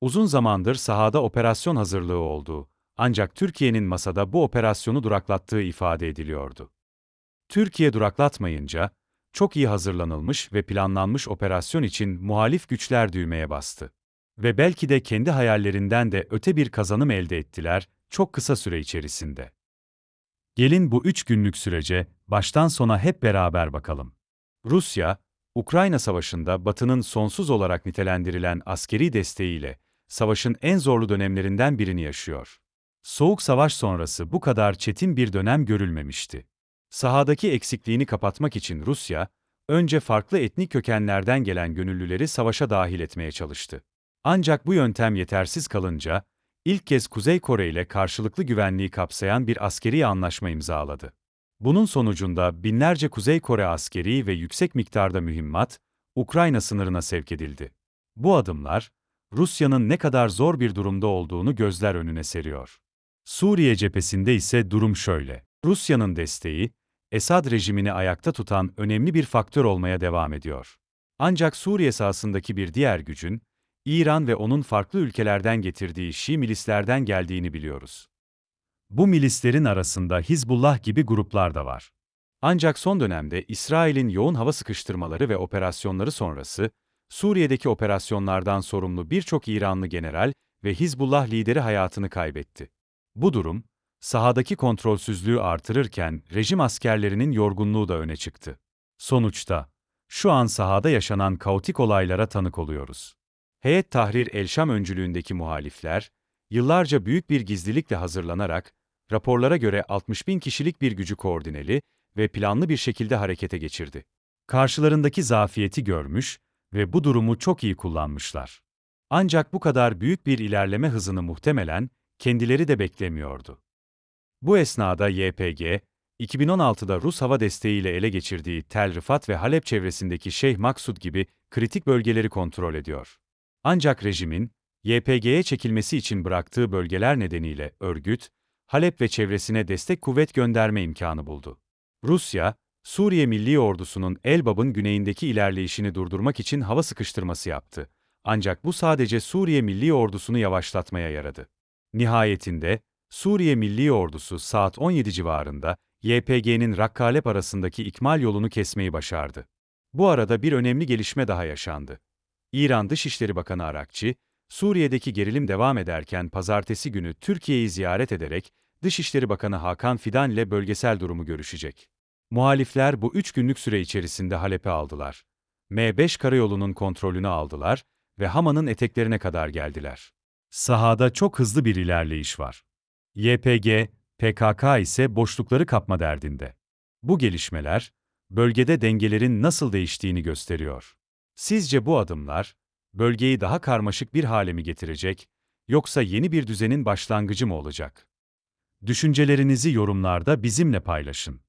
Uzun zamandır sahada operasyon hazırlığı olduğu, ancak Türkiye'nin masada bu operasyonu duraklattığı ifade ediliyordu. Türkiye duraklatmayınca, çok iyi hazırlanılmış ve planlanmış operasyon için muhalif güçler düğmeye bastı. Ve belki de kendi hayallerinden de öte bir kazanım elde ettiler, çok kısa süre içerisinde. Gelin bu üç günlük sürece, baştan sona hep beraber bakalım. Rusya, Ukrayna Savaşı'nda Batı'nın sonsuz olarak nitelendirilen askeri desteğiyle, savaşın en zorlu dönemlerinden birini yaşıyor. Soğuk Savaş sonrası bu kadar çetin bir dönem görülmemişti. Sahadaki eksikliğini kapatmak için Rusya, önce farklı etnik kökenlerden gelen gönüllüleri savaşa dahil etmeye çalıştı. Ancak bu yöntem yetersiz kalınca, ilk kez Kuzey Kore ile karşılıklı güvenliği kapsayan bir askeri anlaşma imzaladı. Bunun sonucunda binlerce Kuzey Kore askeri ve yüksek miktarda mühimmat, Ukrayna sınırına sevk edildi. Bu adımlar, Rusya'nın ne kadar zor bir durumda olduğunu gözler önüne seriyor. Suriye cephesinde ise durum şöyle. Rusya'nın desteği, Esad rejimini ayakta tutan önemli bir faktör olmaya devam ediyor. Ancak Suriye sahasındaki bir diğer gücün, İran ve onun farklı ülkelerden getirdiği Şii milislerden geldiğini biliyoruz. Bu milislerin arasında Hizbullah gibi gruplar da var. Ancak son dönemde İsrail'in yoğun hava sıkıştırmaları ve operasyonları sonrası, Suriye'deki operasyonlardan sorumlu birçok İranlı general ve Hizbullah lideri hayatını kaybetti. Bu durum, sahadaki kontrolsüzlüğü artırırken rejim askerlerinin yorgunluğu da öne çıktı. Sonuçta, şu an sahada yaşanan kaotik olaylara tanık oluyoruz. Heyet Tahrir el-Şam öncülüğündeki muhalifler, yıllarca büyük bir gizlilikle hazırlanarak, raporlara göre 60 bin kişilik bir gücü koordineli ve planlı bir şekilde harekete geçirdi. Karşılarındaki zafiyeti görmüş ve bu durumu çok iyi kullanmışlar. Ancak bu kadar büyük bir ilerleme hızını muhtemelen kendileri de beklemiyordu. Bu esnada YPG, 2016'da Rus hava desteğiyle ele geçirdiği Tel Rifat ve Halep çevresindeki Şeyh Maksud gibi kritik bölgeleri kontrol ediyor. Ancak rejimin, YPG'ye çekilmesi için bıraktığı bölgeler nedeniyle örgüt, Halep ve çevresine destek kuvvet gönderme imkanı buldu. Rusya, Suriye Milli Ordusu'nun Elbab'ın güneyindeki ilerleyişini durdurmak için hava sıkıştırması yaptı. Ancak bu sadece Suriye Milli Ordusu'nu yavaşlatmaya yaradı. Nihayetinde, Suriye Milli Ordusu saat 17 civarında, YPG'nin Rakkalep arasındaki ikmal yolunu kesmeyi başardı. Bu arada bir önemli gelişme daha yaşandı. İran Dışişleri Bakanı Arakçı, Suriye'deki gerilim devam ederken pazartesi günü Türkiye'yi ziyaret ederek, Dışişleri Bakanı Hakan Fidan ile bölgesel durumu görüşecek. Muhalifler bu üç günlük süre içerisinde Halep'i aldılar. M5 karayolunun kontrolünü aldılar ve Hama'nın eteklerine kadar geldiler. Sahada çok hızlı bir ilerleyiş var. YPG, PKK ise boşlukları kapma derdinde. Bu gelişmeler, bölgede dengelerin nasıl değiştiğini gösteriyor. Sizce bu adımlar, bölgeyi daha karmaşık bir hale mi getirecek, yoksa yeni bir düzenin başlangıcı mı olacak? Düşüncelerinizi yorumlarda bizimle paylaşın.